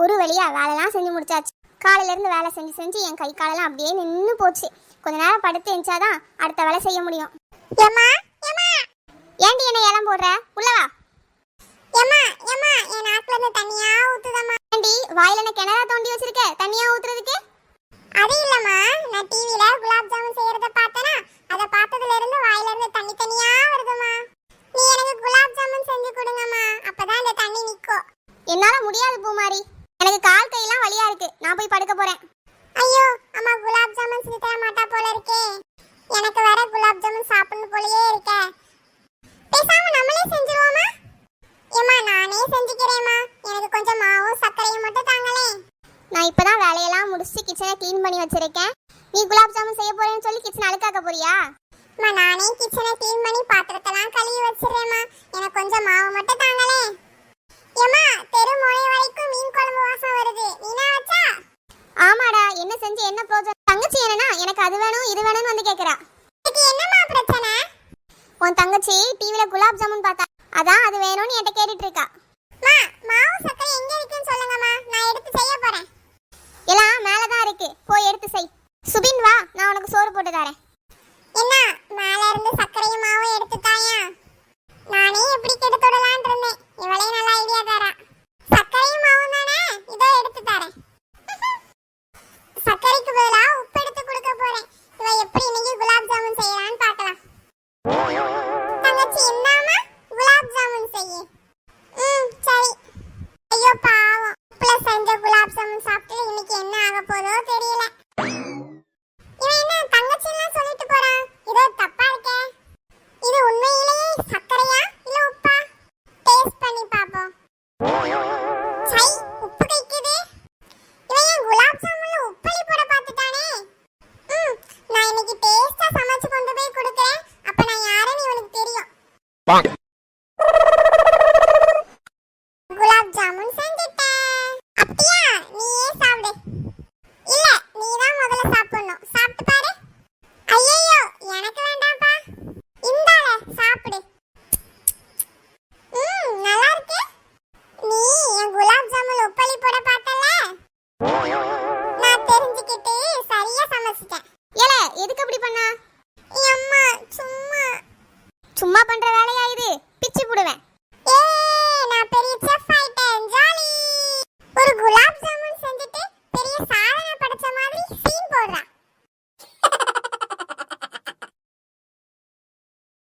ஒரு வழியா வேலைலாம் செஞ்சு முடிச்சாச்சு. காலையில இருந்து வேலை செஞ்சு செஞ்சு என் கை காலெல்லாம் அப்படியே நின்று போச்சு. கொஞ்ச நேரம் படுத்து எஞ்சாதான் அடுத்த வேலை செய்ய முடியும். ஏண்டி என்ன ஏலம் போடுற? உள்ள வா. ஏமா ஏமா என் நாக்குல இருந்து தண்ணியா ஊத்துதம்மா. ஏண்டி வாயில என்ன கிணறா தோண்டி வச்சிருக்க? தண்ணியா ஊத்துறதுக்கு? அது இல்லம்மா. நான் டிவில குலாப் ஜாமுன் செய்யறத பார்த்தனா அத பார்த்ததுல இருந்து வாயில இருந்து தண்ணி தண்ணியா வருதுமா நீ எனக்கு குலாப் ஜாமுன் செஞ்சு கொடுங்கம்மா. அப்பதான் அந்த தண்ணி நிக்கும். என்னால முடியாது பூமாரி. எனக்கு கால் கையெல்லாம் வலியா இருக்கு. நான் போய் படுக்க போறேன். ஐயோ அம்மா குலாப் ஜாமுன் செஞ்சு தர மாட்டா போல இருக்கே. எனக்கு வேற குலாப் ஜாமுன் சாப்பிடணும் போலயே இருக்க. பேசாம நம்மளே செஞ்சுருவோமா? ஏமா நானே செஞ்சுக்கிறேம்மா. எனக்கு கொஞ்சம் மாவும் சர்க்கரையும் மட்டும் தாங்களே. நான் இப்பதான் வேலையெல்லாம் முடிச்சு கிச்சனை க்ளீன் பண்ணி வச்சிருக்கேன். நீ குலாப் ஜாமுன் செய்ய போறேன்னு சொல்லி கிச்சன் அழுக்காக்க போறியா? அம்மா நானே கிச்சனை க்ளீன் பண்ணி பாத்திரத்தெல்லாம் கழுவி வச்சிடுறேம்மா. எனக்கு கொஞ்சம் மாவு மட்டும் தாங்களே ஏமா தெரு முனை வரைக்கும் மீன் குழம்பு வாசம் வருது நீனா வச்சா ஆமாடா என்ன செஞ்சு என்ன ப்ரோஜனம் தங்கச்சி என்னன்னா எனக்கு அது வேணும் இது வேணும்னு வந்து கேக்குறா. இதுக்கு என்னம்மா பிரச்சனை? உன் தங்கச்சி டிவில குலாப் ஜாமுன் பார்த்தா அதான் அது வேணும்னு என்கிட்ட கேட்டுட்டு இருக்கா. மாவு சக்கரையா இல்ல உப்பா? டேஸ்ட் பண்ணி பாப்போம். சை உப்பு கைக்குது. இவன் குலாப் ஜாமுன்ல உப்பளி போட பார்த்துட்டானே? நான் இன்னைக்கு டேஸ்டா சமைச்சு கொண்டு போய் கொடுக்கிறேன். அப்ப நான் யாருன்னு இவனுக்கு தெரியும். குலாப் ஜாமுன் செஞ்சுட்டேன். அப்படியா? நீயே வச்சுக்கிட்டு சரியா சமைச்சிட்டேன் ஏல எதுக்கு அப்படி பண்ண? அம்மா சும்மா. சும்மா பண்ற